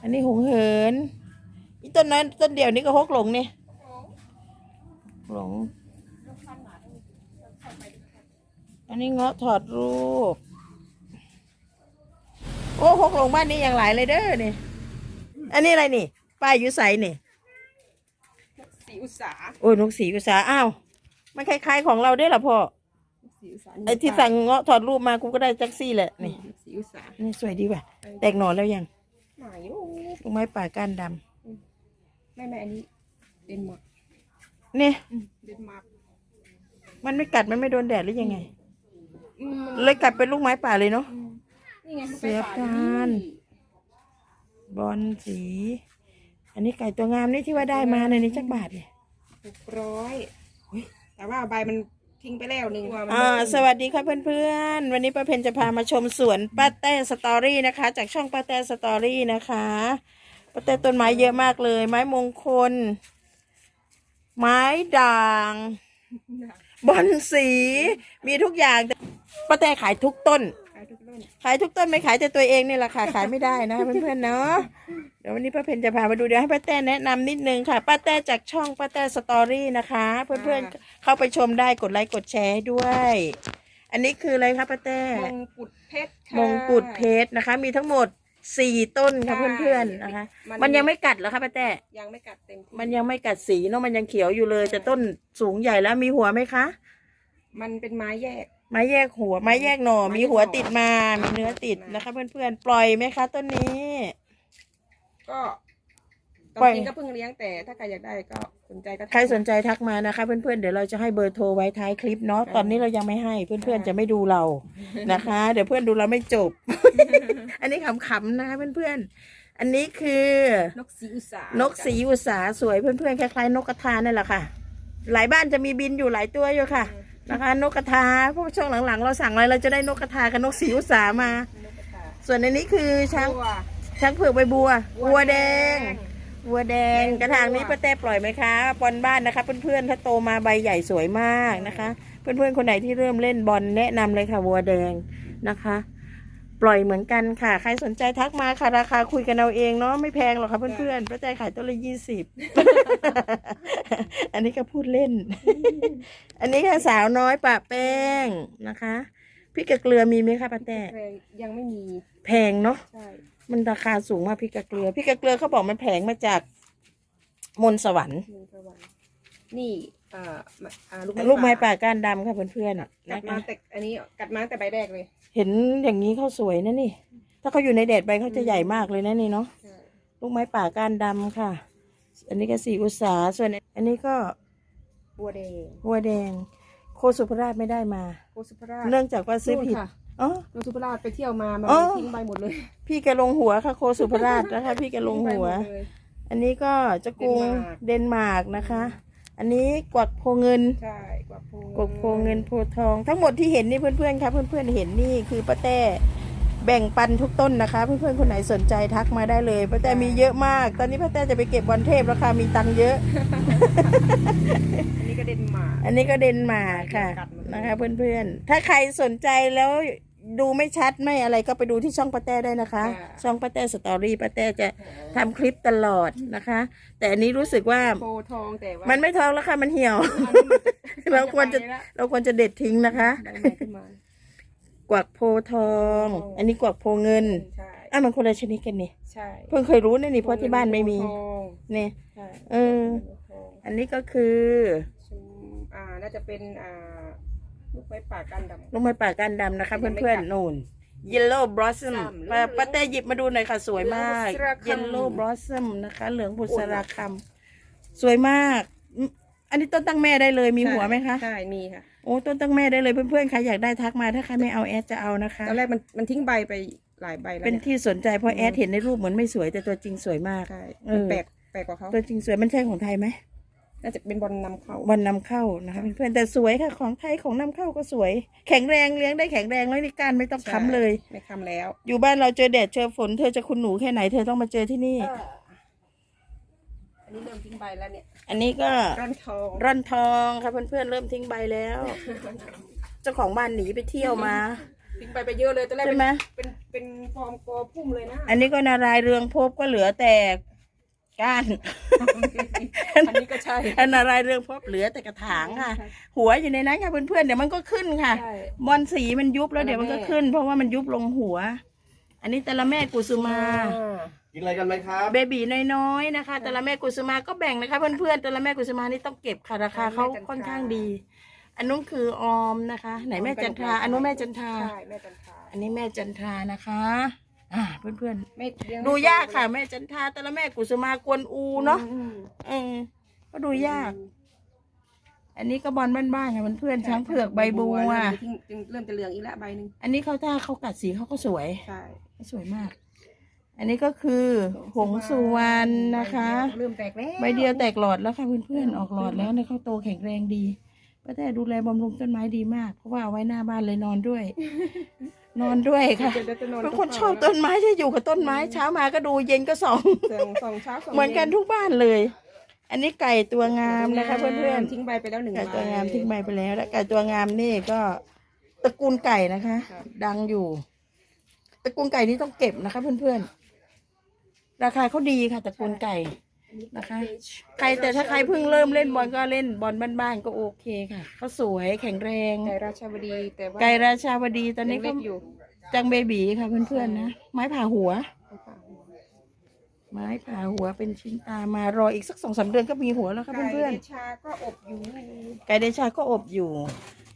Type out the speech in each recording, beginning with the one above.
อันนี้หงเหินอีต้นนั้นต้นเดียวนี่ก็ฮกหลงนี่หลง อันนี้เงาะถอดรูป โอ้ฮกหลงบ้านนี้อย่างหลายเลยเด้อนี่ อันนี้อะไรนี่ ป้ายอยุใสนี่สีอุตสาหโอ้ยนกสีอุตสาห์อ้าว มันคล้ายๆของเราด้วยเหรอพ่อสีอุตสาหไอ้ที่สั่งเงาะถอดรูปมากูก็ได้แจ็คซี่แหละนี่สีอุตสาหนี่สวยดีว่ะ แตกหนอนแล้วยังไหนโอ้ ลูกไม้ป่าก้านดไม่ไม่อันนี้เดนมาร์กำนี่อืมเดนมาร์กมันไม่กัดมันไม่โดนแดดหรือยังไง อืมมันเลยกัดเป็นลูกไม้ป่าเลยเนาะ อืมนี่ไงเสียไปพป่านนี่บอลสี อันนี้ไก่ตัวงามนี่ที่ว่าได้มาในนี้จักบาทเนี่ยหกร้อยแต่ว่าใบมัน ทิ้งไปแล้วหนึ่งว่ามันอ่าสวัสดีครับเพื่อนๆ วันนี้ป้าเพนจะพามาชมสวนป้าแต้สตอรี่นะคะ จากช่องป้าแต้สตอรี่นะคะป้าแต้ต้นไม้เยอะมากเลย ไม้มงคล ไม้ด่างบอนสีมีทุกอย่างป้าแต้ขายทุกต้นขาย ทุกต้นขายทุกต้นไม่ขายแต่ตัวเองนี่แหละค่ะ ขายไม่ได้นะคะเพื่อนๆเนาะเดี๋ยววันนี้ป้าเพนจะพามาดูเดี๋ยวให้ป้าแต้แนะนำนิดนึงค่ะป้าแต้จากช่องป้าแต้สตอรี่นะคะ เพื่อนๆเข้าไปชมได้กดไลค์กดแชร์ให้ด้วย อันนี้คืออะไรคะป้าแต้มงกุฎเพชรค่ะมงกุฎเพชรนะคะ มีทั้งหมดสี่ต้นค่ะใช่เพื่อนๆนะคะมันมันยังไม่กัดเหรอคะป้าแต้ยังไม่กัดเต็มที่มันยังไม่กัดสีเนาะมันยังเขียวอยู่เลยแต่ต้นสูงใหญ่แล้วมีหัวไหมคะ มันเป็นไม้แยก ไม้แยกหัว ไม้แยกหน่อไม้มีหัวแยกหน่อติดมา มีเนื้อติดติดมานะคะ เพื่อนๆ ปล่อยไหมคะต้นนี้ ก็ตปล่ออนยนี้ก็เพิ่งเลี้ยงแต่ถ้าใครอยากได้ก็สนใจก็ทักใครสนใจทักมานะคะ เพื่อนๆ เดี๋ยวเราจะให้เบอร์โทรไว้ท้ายคลิปเนาะ ตอนนี้เรายังไม่ให้เพื่อนๆ จะไม่ดูเรา นะคะ เดี๋ยวเพื่อนดูเราไม่จบ อันนี้ขำๆนะคะเพื่อนๆ อันนี้คือนกสีอุสานกสีอุตสาสวยเพื่อนๆ คล้ายๆ นกกระทานั่นแหละค่ะ หลายบ้านจะมีบินอยู่หลายตัวอยู่ค่ะ นะคะนกกระทาพวกช่วงหลังๆ เราสั่งอะไรเราจะได้นกกระทากับนกสีอุตสามานกกระทาส่วนในนี้คือช้างตัวช้างเผือกใบบัววัวแดงวัวแดงกระถางนี้ป้าแต้ปล่อยไหมคะบอลบ้านนะคะ เพื่อนๆถ้าโตมาใบใหญ่สวยมากนะคะ เพื่อนๆคนไหนที่เริ่มเล่นบอลแนะนำเลยค่ะวัวแดงนะคะ ปล่อยเหมือนกันค่ะ ใครสนใจทักมาค่ะ ราคาคุยกันเอาเองเนาะไม่แพงหรอกค่ะเพื่อนๆป้าแต้ขายต้นละยี่สิบอันนี้ก็พูดเล่น อันนี้ค่ะสาวน้อยปะแป้งนะคะพริกกับเกลือมีไหมคะป้าแต้แพงยังไม่มี แพงเนาะใช่มันราคาสูงมากพริกกะเกลือพริกกะเกลือเขาบอกมันแผงมาจากมนต์สวรรค์หนึ่ งตะวันนี่อ่ามาอ่าลูกลูกไม้ป่าก้านดำค่ะเพื่อนๆกันะดมาคะแต่อันนี้กัดมาแต่ใบแรกเลยเห็นอย่างนี้เขาสวยนะนี่ ถ้าเขาอยู่ในแดดใบเขาจะใหญ่มากเลยนะนี่เนาะใช่ลูกไม้ป่าก้านดำค่ะ อันนี้ก็สีอุตสาห์ส่วนอันนี้ก็บัวแดงหัวแดง โคสุภราชไม่ได้มา โกสุภราชเนื่องจากว่าซื้อผิด นู่นค่ะอ๋อ โกสุภราชไปเที่ยวมามันอ๋อ ทิ้งใบหมดเลยพี่แกลงหัวค่ะ โคสุภราชนะคะ พี่แกลงหัว ทิ้ใบมดเลยอันนี้ก็จะกรุงเดนมาร์กนะคะ อันนี้กวักโพเงิน ใช่กว่าโพกบโพเงินโพทอง ทั้งหมดที่เห็นนี่เพื่อนๆครับเพื่อนๆเห็นนี่คือป้าแต้แบ่งปันทุกต้นนะคะ เพื่อนๆคนไหนสนใจทักมาได้เลยป้าแต้มีเยอะมาก ตอนนี้ป้าแต้จะไปเก็บบอลเทพราคามีตังค์เยอะ อันนี้ก็เดนมาร์กอันนี้ก็เดนมาร์กค่ะกัดหมดเลยนะคะเพื่อนๆ ถ้าใครสนใจแล้ว ดูไม่ชัดไม่อะไรก็ไปดูที่ช่องป้าแต้ได้นะคะช่องป้าแต้สตอรี่ป้าแต้จะทำคลิปตลอดนะคะ แต่อันนี้รู้สึกว่าโพทองแต่ว่ามันไม่ทองแล้วค่ะมันเหี่ยวอันนี้มันเราควรจะไปแล้วเราควรจะเด็ดทิ้งนะคะใบใหม่ขึ้นมากวักโพทองทอง อันนี้กวักโพเงินใช่อะมันคนละชนิดกันนี่ใช่เพิ่งเคยรู้นะนี่เพราะที่บ้านไม่มีโพทองเนี่ยใช่เออ โพทองอันนี้ก็คือชมอ่าน่าจะเป็นอ่า ลูกไม้ป่าก้านดำ ลูกไม้ป่าก้านดำนะคะยังไม่เพื่อนกัดๆนู่น yellow blossom ซ้ำป้าเหลืองป้าเต้หยิบมาดูหน่อยค่ะ สวยมาก เหลืองบุษราคำ yellow blossom นะคะ เหลืองบุษราคำสวยมากอืมอันนี้ต้นตั้งแม่ได้เลยมีหัวไหมคะ ใช่ มีค่ะ โอ้ต้นตั้งแม่ได้เลยเพื่อนๆใครอยากได้ทักมาถ้าใครไม่เอาแอดจะเอานะคะ ตอนแรกมันมันทิ้งใบไปหลายใบแล้วเป็นเนี่ยที่สนใจเพราะแอดเห็นในรูปเหมือนไม่สวยแต่ตัวจริงสวยมาก ใช่เออ แปลกแปลกกว่าเขาตัวจริงสวยมันใช่ของไทยไหม น่าจะเป็นบอลนำเข้าวันนำเข้านะคะเพื่อนๆแต่สวยค่ะของไทยของนำเข้าก็สวย แข็งแรงเลี้ยงได้แข็งแรงแล้วนี่ก้านไม่ต้องค้ำเลยไม่ค้ำแล้วอยู่บ้านเราเจอแดดเจอฝนเธอจะคุณหนูแค่ไหนเธอต้องมาเจอที่นี่ อันนี้เริ่มทิ้งใบแล้วเนี่ยอันนี้ก็ร่อนทองร่อนทองค่ะเพื่อนๆเริ่มทิ้งใบแล้ว เจ้าของบ้านหนีไปเที่ยวมา ทิ้งใบไปเยอะเลยตอนแรกใช่เป็นไหม เป็นเป็นเป็นฟอร์มกอพุ่มเลยนะอันนี้ก็นารายณ์เรืองภพบก็เหลือแต่ ก้าน อันนี้ก็ใช่ อันนารายณ์เรืองภพบเหลือแต่กระถางค่ะ หัวอยู่ในนั้นค่ะเพื่อนๆเดี๋ยวมันก็ขึ้นค่ะใช่บอลสีมันยุบแล้วเดี๋ยวมันก็ขึ้น เพราะว่ามันยุบลงหัว อันนี้แต่ละแม่กุสุมากินอะไรกันไหมครับ เบบีน้อยๆนะคะ แต่ละแม่กุสุมาก็แบ่งนะคะ เพื่อนๆแต่ละแม่กุสุมานี่ต้องเก็บค่ะราคาเขาค่อนข้างดี อันนู้นคือออมนะคะ ไหนแม่จันทราอันนู้นแม่จันทราใช่แม่จันทราอันนี้แม่จันทรานะคะ อ่าเพื่อนไม่เลี้งๆ ดูยากค่ะ แม่จันทราแต่ละแม่กุสุมากวนอูเนาะอืมเออก็ดูยาก อันนี้ก็บอลบ้านๆค่ะเพื่อนๆช้างเผือกใบบัวเริ่มจะทิ้งจึงเริ่มจะเหลืองอีกแล้วใบหนึ่งอันนี้เขาถ้าเขากัดสีเขาก็สวย ใช่สวยมาก อันนี้ก็คือหงสุวรรณนะคะ เริ่มแตกแล้วใบเดียวแตกหลอดแล้วค่ะเพื่อนๆออกหลอดแล้วเนี่ยเขาโตแข็งแรงดีป้าแต่ดูแลบำรุงต้นไม้ดีมาก เพราะว่าเอาไว้หน้าบ้านเลยนอนด้วย นอนด้วยค่ะเดี๋ยวจะนอนเป็นคนชอบต้นไม้ที่อยู่กับต้นไม้เช้ามาก็ดูเย็นก็ส่องสองสองเช้าสองเหมือนกันทุกบ้านเลย อันนี้ไก่ตัวงามนะคะเพื่อนทิ้งใบไปแล้วหนึ่งๆไก่ใบตัวงามทิ้งใบไปแล้วและไก่ตัวงามนี่ก็ตระกูลไก่นะคะครับดังอยู่ตระกูลไก่นี่ต้องเก็บนะคะเพื่อนๆราคาเขาดีค่ะตระกูลไก่ นะคะ ใครแต่ถ้าใครเพิ่งเริ่มเล่นบอลก็เล่นบอลบ้านๆก็โอเคค่ะเขาสวยแข็งแรง ไก่ราชาวดีแต่ว่าไก่ราชาวดีตอนนี้ยังก็เล็กอยู่จังเบบีค่ะเพื่อนๆนะ ไม้ผ่าหัว ไม้ผ่าหัวเป็นชิ้นตามารออีกสักสองสามเดือนก็มีหัวแล้วค่ะไก่เพื่อนเดชาก็อบอยู่ๆไก่เดชาก็อบอยู่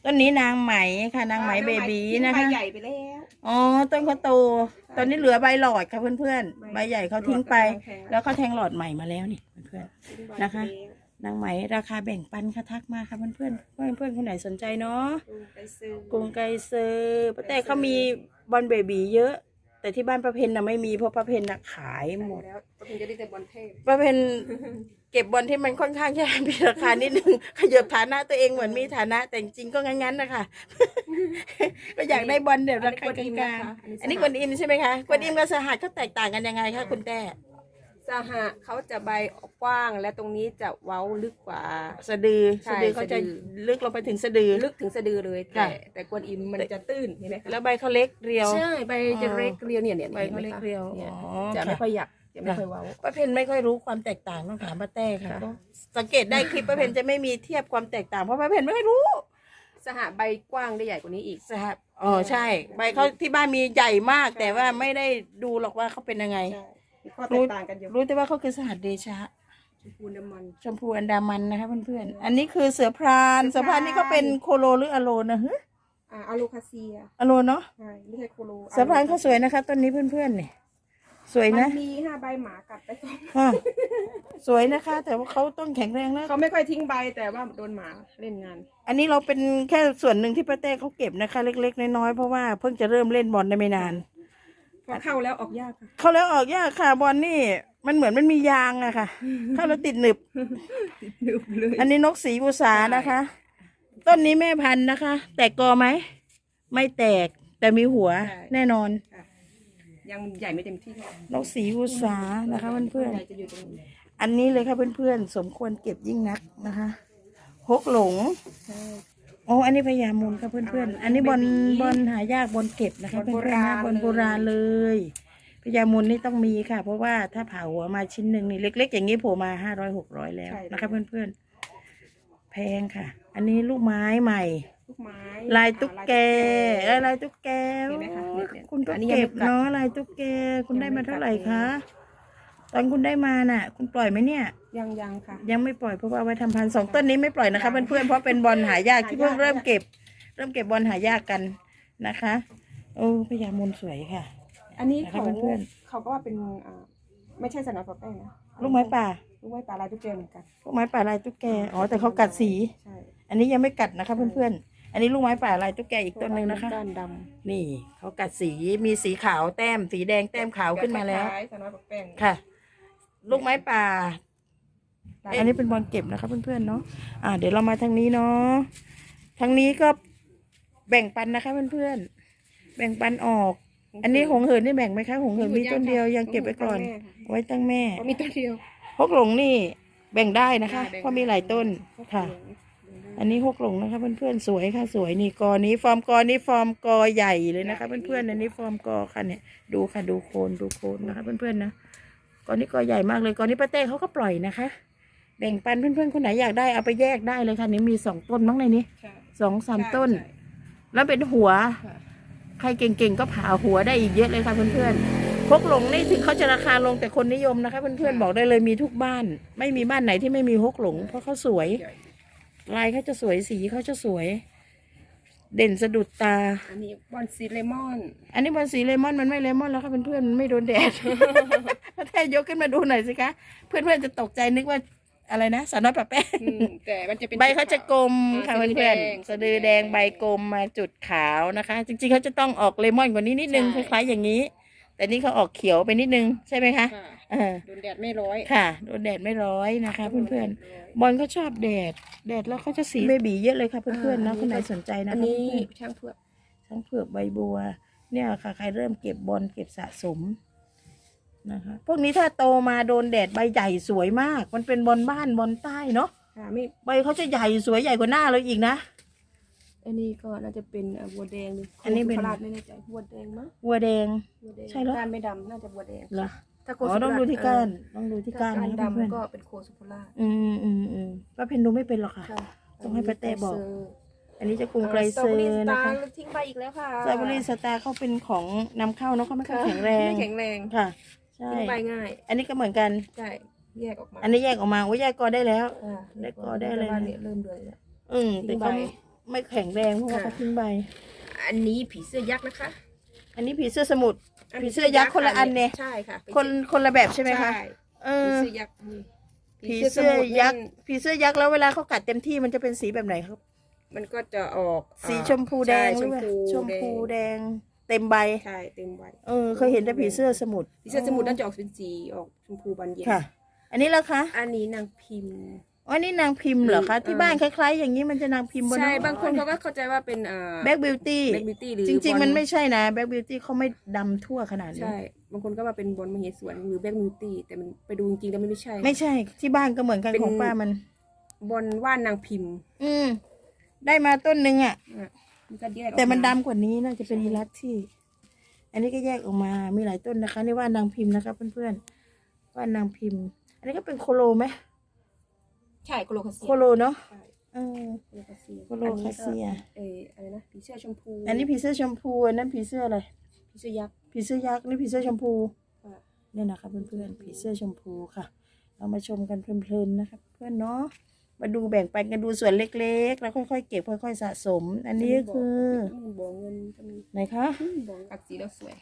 ต้นนี้นางไหมค่ะ นางไหมเบบีนะคะใบใหญ่ไปแล้วอ๋อ ต้นเขาโต ตอนนี้เหลือใบหลอดค่ะเพื่อนๆ ใบใหญ่เขาทิ้งไป แล้วเขาแทงหลอดใหม่มาแล้วนี่เพื่อนๆนะคะนางไหมราคาแบ่งปันค่ะทักมาค่ะเพื่อนๆ เพื่อนๆคนไหนสนใจเนาะไปซื้อกรุงไกรเซอร์ป้าแต่เขามีบอลเบบีเยอะ แต่ที่บ้านป้าเพนน่ะไม่มีเพราะป้าเพนน่ะขายหมด แล้วก็ถึงจะได้แต่บอลเทพป้าเพนเก็บบอลที่มันค่อนข้างจะมีราคานิดนึง ขยับฐานะตัวเองเหมือนมีฐานะ แต่จริงๆก็งั้นๆนะคะ ก็อยากได้บอลเดี๋ยวราคากลางๆอันนี้กวนอิมใช่ไหมคะกวนอิมกับสหัสเขาแตกต่างกันยังไงคะคุณแต่ สหะเขาจะใบกว้างและตรงนี้จะเว้าลึกกว่า สะดือใช่สะดือเขาจะสะดือ ลึกลงไปถึงสะดือ ลึกถึงสะดือเลยค่ะแต่แต่กวนอิมมันจะตื้นเห็นไหมคะแล้วใบเขาเล็กเรียว ใช่ใบจะเล็กเรียวเนี่ยเนี่ยใบเขาเล็กเรียวเนี่ยอ๋อจะไม่ค่ะ ค่อยหยักจะไม่ค่อยเว้า ป้าเพนไม่ค่อยรู้ความแตกต่างต้องถามป้าแต้ค่ะค่ะ ก็สังเกตได้คลิปป้าเพนจะไม่มีเทียบความแตกต่างเพราะป้าเพนไม่ค่อยรู้สหะใบกว้างได้ใหญ่กว่านี้อีก สหอ๋อใช่ ใบเขาที่บ้านมีใหญ่มาก แต่ว่าไม่ได้ดูหรอกว่าเขาเป็นยังไง ใช่ มีข้อแตกต่างกันอยู่รู้แต่ว่าเขาคือสหัสเดชะ ชมพูน้ำมัน ชมพูอันดามันนะคะเพื่อนๆ อันนี้คือเสือพรานเสือพรานนี่ก็เป็นโคโลหรืออะโลนะฮะอ่าอะโลคาเซียอะโลเนาะ ใช่ไม่ใช่โคโลเสือพรานเขาสวยนะคะต้นนี้เพื่อนๆเนี่ยสวยมันะนมีห้าใบหมากัดไปก่อนอะสวยนะคะ แต่ว่าเขาต้นแข็งแรงแล้วเขาไม่ค่อยทิ้งใบแต่ว่าโดนหมาเล่นงาน อันนี้เราเป็นแค่ส่วนหนึ่งที่ป้าเต้เขาเก็บนะคะ เล็ก ๆ น้อยๆเพราะว่าเพิ่งจะเริ่มเล่นบอลได้ไม่นาน พอเข้าแล้วออกยากค่ะ เขาแล้วออกยากค่ะ บอลนี่ มันเหมือนมันมียางอะค่ะ เข้าแล้วติดหนึบนึบเลยอันนี้นกสีอุสานะคะ ต้นนี้แม่พันธุ์นะคะ แตกกอไหม ไม่แตกแต่มีหัวแน่นอนค่ะยังใหญ่ไม่เต็มที่ค่ะนกสีอุสานะคะเพื่อนใหญ่จะอยู่ตรงนี้ๆอันนี้เลยค่ะเพื่อนๆสมควรเก็บยิ่งนักนะคะฮกหลงใช่โอ้อันนี้พญามูลค่ะเพื่อนๆ อันนี้บอลเบบีบอลหายากบอลเก็บนะคะบอลเพื่อนๆนะโบบราณอลโบราณเลยพญามูลนี่ต้องมีค่ะ เพราะว่าถ้าผ่าหัวมาชิ้นหนึ่งนี่เล็ก ๆ อย่างนี้โผล่มาห้าร้อยหกร้อยแล้วนะคะเพื่อนๆ แพงค่ะ อันนี้ลูกไม้ใหม่ลูกไม้ลายตุ๊กแกอ่าลายตุ๊กแกเห็นไหมคะเนี่ยเนี่ยคุณก็อันนี้ยังเก็บไม่กัดเนาะลายตุ๊กแกคุณได้มาเท่าไหร่คะ ตอนคุณได้มาน่ะ คุณปล่อยไหมเนี่ย ยังยังค่ะ ยังไม่ปล่อยเพราะว่าเอาไว้ทำพันธุ์สองต้นนี้ไม่ปล่อยนะคะเพื่อนๆเพราะเป็นบอลหายากที่เพิ่งเริ่มเก็บ เริ่มเก็บบอลหายากกันนะคะโอ้พญามูลสวยค่ะ อันนี้เขานะคะเพื่อน เขาก็ว่าเป็นอ่าไม่ใช่สนามปะแป้งนะลูกไม้ป่าลูกไม้ป่าลายตุ๊กแกเหมือนกันลูกไม้ป่าลายตุ๊กแกอ๋อแต่เขากัดสี ใช่อันนี้ยังไม่กัดนะคะเพื่อนๆอันนี้ลูกไม้ป่าลายตุ๊กแกอีกต้นหนึ่งนะคะ ด้านดนี่เขากัดสีมีสีขาวแต้ม สีแดงแต้มขาวำขึ้นมาแล้ว คล้ายๆสนามปะแป้ง ค่ะ ลูกไม้ป่า อันนี้เป็นบอลเก็บนะคะเพื่อนๆเนาะอ่า เดี๋ยวเรามาทางนี้เนาะทางนี้ก็แบ่งปันนะคะเพื่อนๆแบ่งปันออก อันนี้หงเหินนี่แบ่งไหมคะหงเหินมีต้นเดียวยังเก็บไว้ก่อนเอาไว้ตั้งแม่เขามีต้นเดียวพกหลงนี่แบ่งได้นะคะได้แบ่งเพราะมีหลายต้นค่ะเหลืองอันนี้หกหลงนะคะเพื่อนๆสวยค่ะ สวยนี่กอนี้ฟอร์มกอนี้ฟอร์มกอใหญ่เลยนะคะเพื่อนๆอันนี้ฟอร์มกอค่ะเนี่ยดูค่ะดูโคนดูโคนนะคะเพื่อนๆนะ กอนี้กอใหญ่มากเลยกอนี้ป้าเต้เขาก็ปล่อยนะคะ แบ่งปันเพื่อนๆคนไหนอยากได้เอาไปแยกได้เลยค่ะนี่มีสองต้นมั้งในนี้ใช่สองสามใช่ต้นใช่แล้วเป็นหัวค่ะใครเก่งๆก็ผ่าหัวได้อีกเยอะเลยค่ะเพื่อนๆพกหลงนี่ถึงเขาจะราคาลงแต่คนนิยมนะคะ เพื่อนๆบอกได้เลยมีทุกบ้าน ไม่มีบ้านไหนที่ไม่มีฮกหลง เพราะเขาสวยใหญ่ลายเขาจะสวยสีเขาจะสวย เด่นสะดุดตา อันนี้บอนซีเลมอน อันนี้บอลสีเลมอนมันไม่เลมอนแล้วค่ะเพื่อนๆมันไม่โดนแดดพระแท้ยกขึ้นมาดูหน่อยสิคะ เพื่อนๆจะตกใจนึกว่าอะไรนะสาวน้อยปะแป้งอืมแต่มันจะเป็น ใบเขาจะกลมอ่าค่ะสะดือเพื่อนแดงๆสะดือแดงใบกลมมาจุดขาวนะคะ จริงๆเขาจะต้องออกเลมอนกว่านี้นิดนึงคใช่ล้ายๆอย่างนี้ แต่นี่เขาออกเขียวไปนิดนึงใช่ไหมคะ ค่ะ เออโดนแดดไม่ร้อยค่ะ โดนแดดไม่ร้อยนะคะ เพื่อนๆ บอลเขาชอบแดด แดดแล้วเขาจะสีเบบีเยอะเลยค่ะ เพื่อนๆนะคนไหนสนใจนะอันคะนี้เพื่อนๆช่างเผือกทั้งเผือกใบบัว เนี่ยค่ะ ใครเริ่มเก็บบอลเก็บสะสมนะคะพวกนี้ถ้าโตมาโดนแดดใบใหญ่สวยมาก มันเป็นบอลบ้านบอลใต้เนาะค่ะไม่ใบเขาจะใหญ่สวยใหญ่กว่าหน้าเราอีกนะ อันนี้ก็น่าจะเป็นอะบัวแดงหรืออันนี้เป็นโคสุภราชไม่แน่ใจบัวแดงมั้งวัวแดงบัวแดงใช่เหรอก้านไม่ดำน่าจะบัวแดงเหรอ ถ้าโคอ๋อสุภราชต้องดูที่ก้านต้องดูเอที่อก้านถ้านะก้านเพื่อนดำก็เป็นโคสุภราชๆอืมอืมอืมป้าเพนดูไม่เป็นหรอกค่ะค่ะต้องให้ป้าเต้บอกเซร์อันนี้จะกรุงไกรเซอร์นะคะสตรอเบอรี่สตาร์ทิ้งไปอีกแล้วค่ะสตรอเบอรี่สตาร์เขาเป็นของนำเข้าเนาะเขาไม่ค่อยค่ะแข็งแรงไม่แข็งแรงค่ะใช่ทิ้งไปง่าย อันนี้ก็เหมือนกันใช่แยกออกมา อันนี้แยกออกมาโอ้ยแยกกอได้แล้วอ่าได้ก็ได้เลยแต่ว่าเนี่ยเริ่มเลยแล้วอืมแต่เขาทิ้งใบไม่แข็งแรงเพราะว่าค่ะเขาทิ้งใบ อันนี้ผีเสื้อยักษ์นะคะ อันนี้ผีเสื้อสมุทร ผีเสื้อยักษ์คนละอันเนี่ยใช่ค่ะคนคนละแบบใช่ไหมคะใช่เอผีอเสื้อยักษ์นี่ผีเสื้อสมุทรยักษ์นั่นผีเสื้อยักษ์แล้วเวลาเขากัดเต็มที่มันจะเป็นสีแบบไหนครับ มันก็จะออกสีอ่าชมพูแดงใช่หรือเปล่าชชมมพูพูแดงแดง เต็มใบใช่เต็มใบเออเคยเห็นแต่ผีเสื้อสมุทรผีเสื้อสมุทรน่าจะออกเป็นสีออกชมพูบานเย็นค่ะ อันนี้ละคะอันนี้นางพิมพ์ อ๋อนี่นางพิมพ์เหรอคะอืมที่บ้านคล้าย ๆ อย่างนี้มันจะนางพิมพ์บนใช่ บางคนเขาก็เข้าใจว่าเป็นอ่าแบ็กบิวตี้แบ็คบิวตี้หรือจริงบอลๆมันไม่ใช่นะแบ็กบิวตี้เขาไม่ดำทั่วขนาดนี้ใช่ บางคนก็ว่าเป็นบอลมเหสวนหรือแบ็กบิวตี้แต่มันไปดูจริงๆแล้วมันไม่ใช่ ไม่ใช่ที่บ้านก็เหมือนกันเป็น ของป้ามัน บอลว่านนางพิมพ์อืม ได้มาต้นหนึ่งอะ อะมันก็แยกออกแต่มันดำกว่านี้น่าจะเป็นอีลัตที่ อันนี้ก็แยกออกมา มีหลายต้นนะคะ นี่ว่านางพิมพ์นะคะเพื่อนๆ ว่านางพิมพ์ อันนี้ก็เป็นโคโลไหม ใช่โคโลคาเซียโคโลเนาะใช่เออโคโลคาเซียโคโลคาเซีย เอออะไรนะผีเสื้อชมพูอันนี้ผีเสื้อชมพูอันนั้นผีเสื้ออะไร ผีเสื้อยักษ์ ผีเสื้อยักษ์นี่ผีเสื้อชมพูค่ะ เนี่ยนะคะเพื่อนๆผีเสื้อชมพูค่ะเรามาชมกันเพลินๆนะคะเพื่อนเนาะมาดูแบ่งปันกันดูส่วนเล็กๆ แล้วค่อยๆเก็บค่อยๆสะสม อันนี้ก็คือบ่อเงินก็มีไหนคะ บ่อกักสีแล้วสวย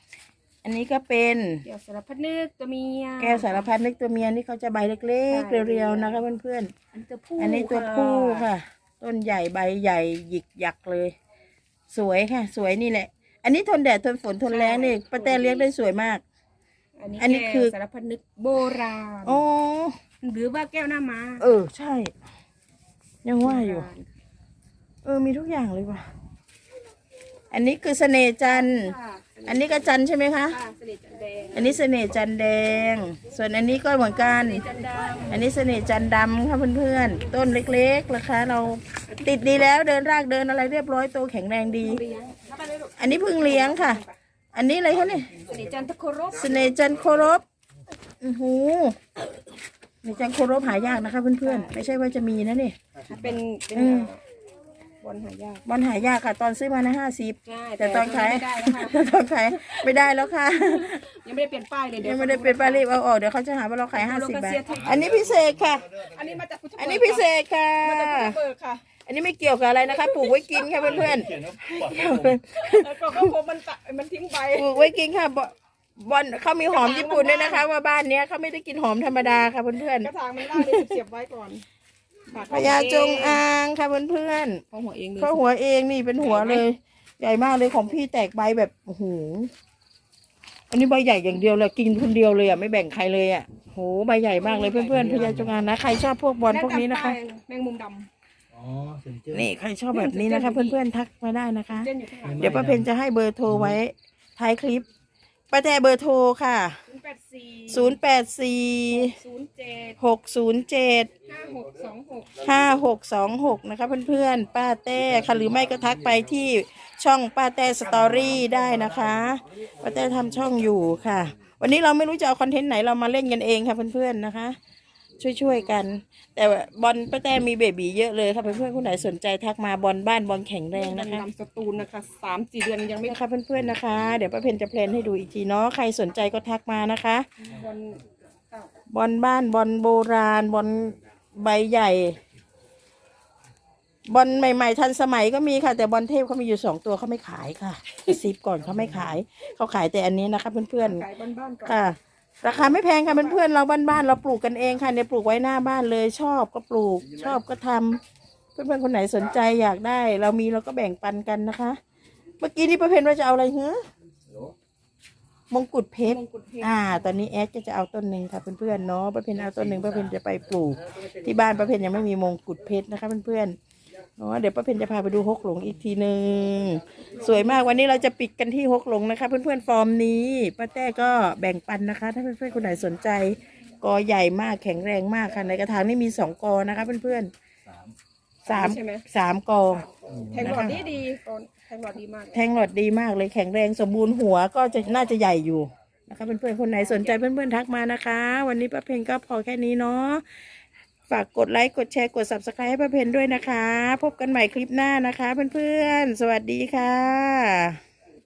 อันนี้ก็เป็นแก้วสารพัดนึกตัวเมีย แก้วสารพัดนึกตัวเมียนี่เขาจะใบเล็กๆใช่เรียวๆนะคะเพื่อนอันตัวผู้ๆ อันนี้ตัวผู้ค่ะ ต้นใหญ่ใบใหญ่หยิกหยักเลย สวยค่ะ สวยนี่แหละ อันนี้ทนแดดทนฝนทนแรงนี่ป้าแตเลี้ยงได้สวยมาก อันนี้อันนี้แก้วคือสารพัดนึกโบราณ โอ้หรือว่าแก้วหน้าม้าเออ ใช่ ยังว่าอยู่ เออมีทุกอย่างเลยว่ะ อันนี้คือเสน่ห์จันทร์ค่ะ อันนี้ก็จันทร์ใช่ไหมคะ ค่ะเสน่ห์จันแดงอันนี้เสน่ห์จันทร์แดง ส่วนอันนี้ก็เหมือนกันเสน่ห์จันดอันนี้เสน่ห์จันทร์ดำค่ะเพื่อนๆ ต้นเล็กๆนะคะ เราติดดีแล้วเดินรากเดินอะไรเรียบร้อยโตแข็งแรงดีำเลี้ยงเข้าไปเลยลูกอันนี้เพิ่งเลี้ยงค่ะ อันนี้อะไรคะเนี่ยเสน่ห์จันทโครบเสน่ห์จันทร์โครบอือหูเสน่ห์จันทร์โครบหายากนะคะเพื่อนๆ ไม่ใช่ว่าจะมีนะนี่เป็นเป็นอืมอ่า บอลหายากบอลหายากค่ะ ตอนซื้อมานะห้าสิบ ใช่แต่ตอนขาย ไม่ได้แล้วค่ะแต่ตอนขายไม่ได้แล้วค่ะ ยังไม่ได้เปลี่ยนป้ายเลยเดี๋ยวยังไม่ได้เป็นปลารีบเอาออกเดี๋ยวเขาจะหาว่าเราขายห้าสิบบาทอันนี้พิเศษค่ะ อันนี้มาจากพุทธอันนี้พิเศษค่ะ มาจากพุทธเบิกค่ะอันนี้ไม่เกี่ยวกับอะไรนะคะ ปลูกไว้กินค่ะเพื่อนเขียนว่าปลอดภัยแล้วก็เขาบอกมันตะมันทิ้งใบๆปลูกไว้กินค่ะบอบอลเขามีหอมญี่ปุ่นด้วยนะคะ ว่าบ้านเนี้ยเขาไม่ได้กินหอมธรรมดาค่ะเพื่อนกระถางมันล่างเลยเสียบไว้ก่อนๆ พญาจงอางค่ะเพื่อนเขาหัวเองเลๆยเขาหัวเองนี่เป็นหัวเลย ใหญ่มากเลยของพี่แตกใบแบบโอ้โหอันนี้ใบใหญ่อย่างเดียวเลยกินคนเดียวเลยอะไม่แบ่งใครเลยอะโหใบใหญ่มากเลยเพื่อนๆพญาจงอางนะใครชอบพวกบอลพวกนี้นะคะ แมงมุมดอ๋อเซ็นเจอร์นี่ใครชอบแบบนี้นะคะ เพื่อนๆทักมาได้นะคะำเส้นอยู่ข้างหลังเดี๋ยวป้าเพนจะให้เบอร์โทรไว้ท้ายคลิปป้าแจเบอร์โทรค่ะศูนย์แป ดสี่ศูนย์แปดสี่ศูนย์เจ็ดหกศูนย์เจ็ดห้าหกสองหกห้าหกสองหกนะคะเพื่อนๆ ป้าเต้ค่ะหรือไม่ก็ทักไปที่ช่องป้าเต้สตอรี่ได้นะคะป้าเต้ทำช่องอยู่ค่ะ วันนี้เราไม่รู้จะเอาคอนเทนต์ไหนเรามาเล่นกันเองค่ะเพื่อนๆนะคะ ช่วยๆกัน แต่ว่าบอลป้าเต้มีเบบีเยอะเลยค่ะเพื่อนๆคนไหนสนใจทักมาบอลบ้านบอลแข็งแรงนะคะ นำสตูลนะคะสามสี่เดือนยังไม่นะคะเพื่อนๆนะคะ เดี๋ยวป้าเพนจะเพลนให้ดูอีกทีเนาะใครสนใจก็ทักมานะคะ บอลเก้าบอลบ้านบอลโบราณบอลใบใหญ่ บอลใหม่ ๆ ทันสมัยก็มีค่ะ แต่บอลเทพเขามีอยู่สองตัวเขาไม่ขายค่ะกระซิบก่อนเขาไม่ขายเขาขายแต่อันนี้นะคะ เพื่อนขายบ้านๆก่อนๆค่ะ ราคาไม่แพงค่ะเพื่อนๆเราบ้านๆเราปลูกกันเองค่ะเนี่ยปลูกไว้หน้าบ้านเลยชอบก็ปลูก ชอบก็ทำเพื่อนๆคนไหนสนใจอยากได้ เรามีเราก็แบ่งปันกันนะคะ เมื่อกี้นี่ป้าเพนว่าจะเอาอะไรเหรอมงกุฎเพชรมงกุฎเพชร อ่า ตอนนี้แอดก็จะเอาต้นหนึ่งค่ะเพื่อนๆเนาะป้าเพนเอาต้นหนึ่งป้าเพนจะไปปลูก ที่บ้านป้าเพนยังไม่มีมงกุฎเพชรนะคะเพื่อนๆ เนาะเดี๋ยวป้าเพนจะพาไปดูฮกหลงอีกทีหนึ่งสวยมากวันนี้เราจะปิดกันที่ฮกหลงนะคะ เพื่อนๆฟอร์มนี้ป้าแต้ก็แบ่งปันนะคะ ถ้าเพื่อนๆคนไหนสนใจ กอใหญ่มากแข็งแรงมากค่ะในกระถางนี่มีสองกอนะคะ เพื่อนๆสามสามใช่ไหม สามกอ แทงหลอดดีดีๆก่อนแทงหลอดดีมากแทงหลอดดีมากเลยแข็งแรงสมบูรณ์หัวก็จะน่าจะใหญ่อยู่นะคะเพื่อนๆคนไหนสนใจเพื่อนๆทักมานะคะ วันนี้ป้าเพนก็พอแค่นี้เนาะ ฝากกดไลค์ กดแชร์ กด subscribe ให้ป้าเพนด้วยนะคะ พบกันใหม่คลิปหน้านะคะเพื่อนๆ สวัสดีค่ะ